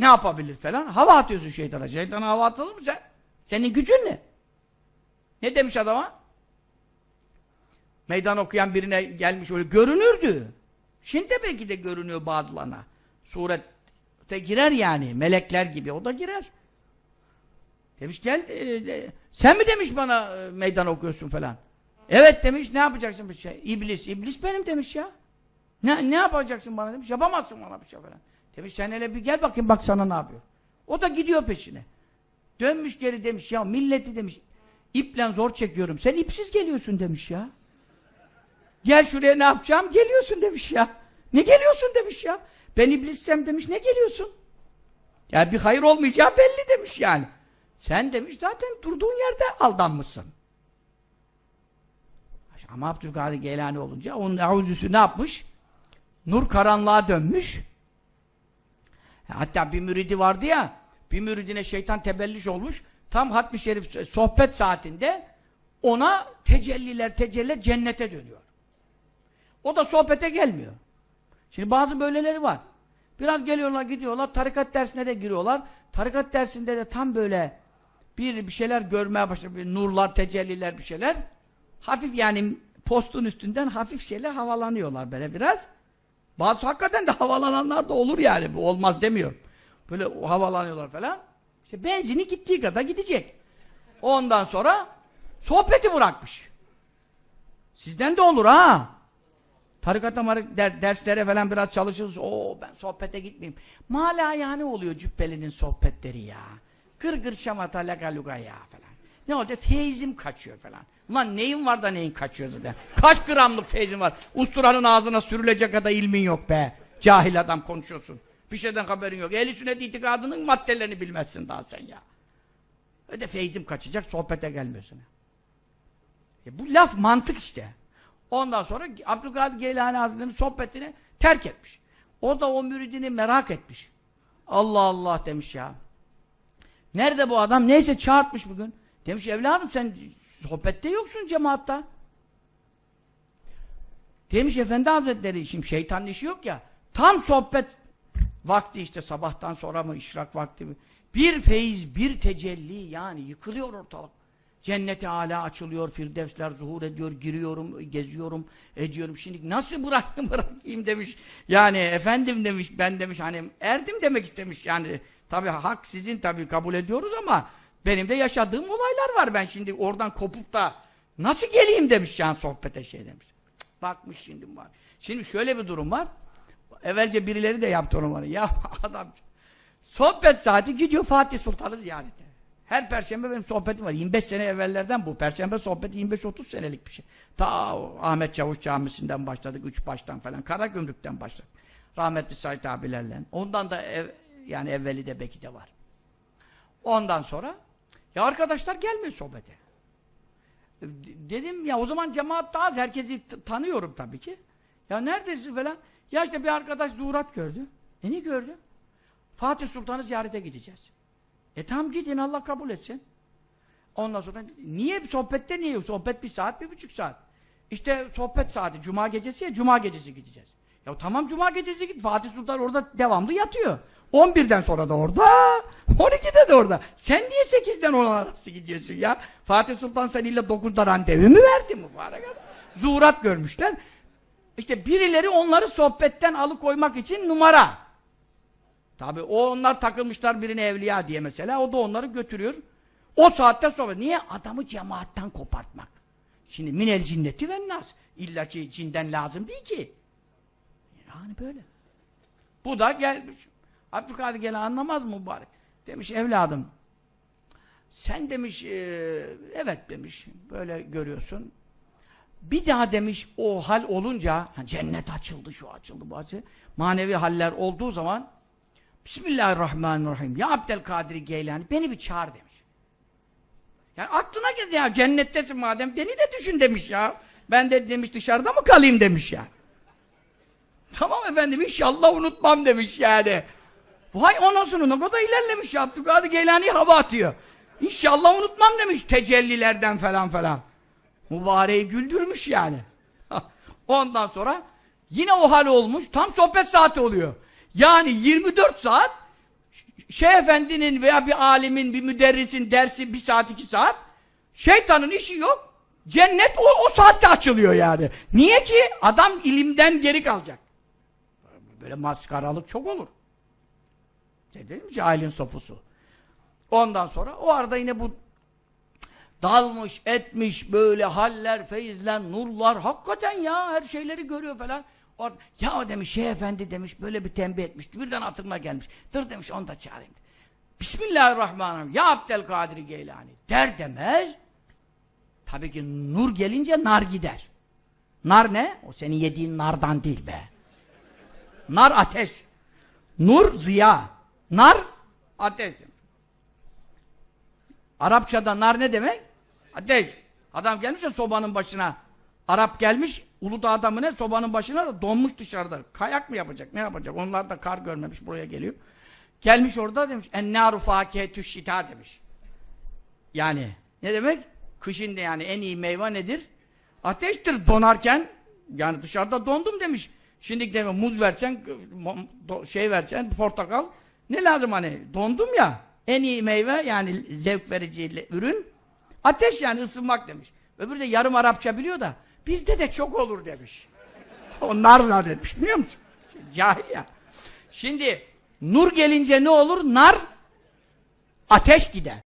ne yapabilir falan. Hava atıyorsun şeytana. Şeytana hava atılır mı sen? Senin gücün ne? Ne demiş adama? Meydan okuyan birine gelmiş öyle görünürdü. Şimdi de belki de görünüyor bazılarına. Surette girer yani. Melekler gibi. O da girer. Demiş gel e, e, sen mi demiş bana e, meydan okuyorsun falan. Evet demiş ne yapacaksın bir şey. İblis. İblis benim demiş ya. Ne, ne yapacaksın bana demiş. Yapamazsın bana bir şey falan. Demiş sen hele bir gel bakayım bak sana ne yapıyor. O da gidiyor peşine. Dönmüş geri demiş ya milleti demiş iple zor çekiyorum. Sen ipsiz geliyorsun demiş ya. Gel şuraya ne yapacağım? Geliyorsun demiş ya. Ne geliyorsun demiş ya. Ben iblissem demiş ne geliyorsun? Ya bir hayır olmayacağı belli demiş yani. Sen demiş zaten durduğun yerde aldanmışsın. Ama Abdülkadir Geylani olunca onun avuzüsü ne yapmış? Nur karanlığa dönmüş. Hatta bir müridi vardı ya, bir müridine şeytan tebelliş olmuş. Tam hatmi şerif sohbet saatinde ona tecelliler tecelliler cennete dönüyor. O da sohbete gelmiyor. Şimdi bazı böyleleri var. Biraz geliyorlar gidiyorlar tarikat dersine de giriyorlar. Tarikat dersinde de tam böyle bir bir şeyler görmeye başlıyor. Bir nurlar, tecelliler bir şeyler. Hafif yani postun üstünden hafif şeyler havalanıyorlar böyle biraz. Bazı hakikaten de havalananlar da olur yani. Olmaz demiyorum. Böyle havalanıyorlar falan. İşte benzini gittiği kadar gidecek. Ondan sonra sohbeti bırakmış. Sizden de olur ha. Tarikata der, derslere falan biraz çalışırız. Oo ben sohbete gitmeyeyim. Mala yani oluyor cübbelinin sohbetleri ya. Gır gır şamata laga luga ya falan. Ne olacak? Feyzim kaçıyor falan. Ulan neyin var da neyin kaçıyor zaten? Kaç gramlık feyzin var? Usturanın ağzına sürülecek kadar ilmin yok be. Cahil adam konuşuyorsun. Bir şeyden haberin yok. Ehl-i sünnet itikadının maddelerini bilmezsin daha sen ya. Öyle feyzim kaçacak, sohbete gelmiyorsun. E bu laf mantık işte. Ondan sonra Abdülkadir Geylani Hazretleri'nin sohbetini terk etmiş. O da o müridini merak etmiş. Allah Allah demiş ya. Nerede bu adam? Neyse çağırtmış bugün. Demiş evladım sen sohbette yoksun cemaatta. Demiş Efendi Hazretleri şimdi şeytanın işi yok ya. Tam sohbet vakti işte sabahtan sonra mı işrak vakti mi? Bir feyiz, bir tecelli yani yıkılıyor ortalık. Cenneti âlâ açılıyor, firdevsler zuhur ediyor, giriyorum, geziyorum, ediyorum. Şimdi nasıl bırakayım bırakayım demiş. Yani efendim demiş, ben demiş hani erdim demek istemiş yani. Tabi hak sizin tabi kabul ediyoruz ama benim de yaşadığım olaylar var ben şimdi oradan kopup da nasıl geleyim demiş yani sohbete şey demiş. Bakmış şimdi var. Şimdi şöyle bir durum var. Evvelce birileri de yaptı onu Ya adam sohbet saati gidiyor Fatih Sultan'ı ziyarete. Her perşembe benim sohbetim var. 25 sene evvellerden bu. Perşembe sohbeti 25-30 senelik bir şey. Ta Ahmet Çavuş Camisi'nden başladık. Üç baştan falan. Karagümrük'ten başladık. Rahmetli Said abilerle. Ondan da ev, yani evveli de belki de var. Ondan sonra ya arkadaşlar gelmiyor sohbete. Dedim ya o zaman cemaat daha az. Herkesi tanıyorum tabii ki. Ya neredesin falan. Ya işte bir arkadaş zuhurat gördü. E ne gördü? Fatih Sultan'ı ziyarete gideceğiz. E tamam gidin Allah kabul etsin. Ondan sonra niye sohbette niye? Sohbet bir saat, bir buçuk saat. İşte sohbet saati, cuma gecesi ya, cuma gecesi gideceğiz. Ya tamam cuma gecesi git. Fatih Sultan orada devamlı yatıyor. 11'den sonra da orada, 12'de de orada. Sen niye 8'den 10 arası gidiyorsun ya? Fatih Sultan seninle 9'da randevu mu verdi mübarek adam? Zuhurat görmüşler. İşte birileri onları sohbetten alıkoymak için numara. Tabi o onlar takılmışlar birine evliya diye mesela. O da onları götürüyor. O saatte sohbet. Niye? Adamı cemaattan kopartmak. Şimdi minel cinneti ve nas. İlla ki cinden lazım değil ki. Yani böyle. Bu da gelmiş. Abdülkadir gene anlamaz mı mübarek? Demiş evladım sen demiş e, evet demiş böyle görüyorsun. Bir daha demiş o hal olunca cennet açıldı şu açıldı bu açıldı. Manevi haller olduğu zaman Bismillahirrahmanirrahim. Ya Abdülkadir Geylani beni bir çağır demiş. Yani aklına geldi ya cennettesin madem beni de düşün demiş ya. Ben de demiş dışarıda mı kalayım demiş ya. Tamam efendim inşallah unutmam demiş yani. Vay sonra ne kadar ilerlemiş ya. Abdülkadir Geylani hava atıyor. İnşallah unutmam demiş tecellilerden falan falan. Mübareği güldürmüş yani. ondan sonra yine o hal olmuş. Tam sohbet saati oluyor. Yani 24 saat Şeyh efendinin veya bir alimin, bir müderrisin dersi bir saat, iki saat. Şeytanın işi yok. Cennet o, o saatte açılıyor yani. Niye ki? Adam ilimden geri kalacak. Böyle maskaralık çok olur. Dedim mi cahilin sopusu. Ondan sonra o arada yine bu dalmış, etmiş böyle haller, feyizler, nurlar. Hakikaten ya her şeyleri görüyor falan. Or ya demiş şey efendi demiş böyle bir tembih etmişti. Birden hatırıma gelmiş. Dur demiş onu da çağırayım. Bismillahirrahmanirrahim. Ya Abdülkadir Geylani. Der demez. Tabii ki nur gelince nar gider. Nar ne? O senin yediğin nardan değil be. Nar ateş. Nur ziya. Nar ateş. Arapçada nar ne demek? Ateş. Adam gelmiş ya sobanın başına. Arap gelmiş Uludağ'da mı ne sobanın başına da donmuş dışarıda. Kayak mı yapacak? Ne yapacak? Onlar da kar görmemiş buraya geliyor. Gelmiş orada demiş. Ennâru fâkihetü şitâ demiş. Yani ne demek? Kışın da yani en iyi meyve nedir? Ateştir donarken. Yani dışarıda dondum demiş. Şimdi demek muz versen, şey versen, portakal. Ne lazım hani? Dondum ya. En iyi meyve yani zevk verici ürün. Ateş yani ısınmak demiş. Öbürü de yarım Arapça biliyor da bizde de çok olur demiş. Onlar zannetmiş biliyor musun? Cahil ya. Şimdi nur gelince ne olur? Nar ateş gider.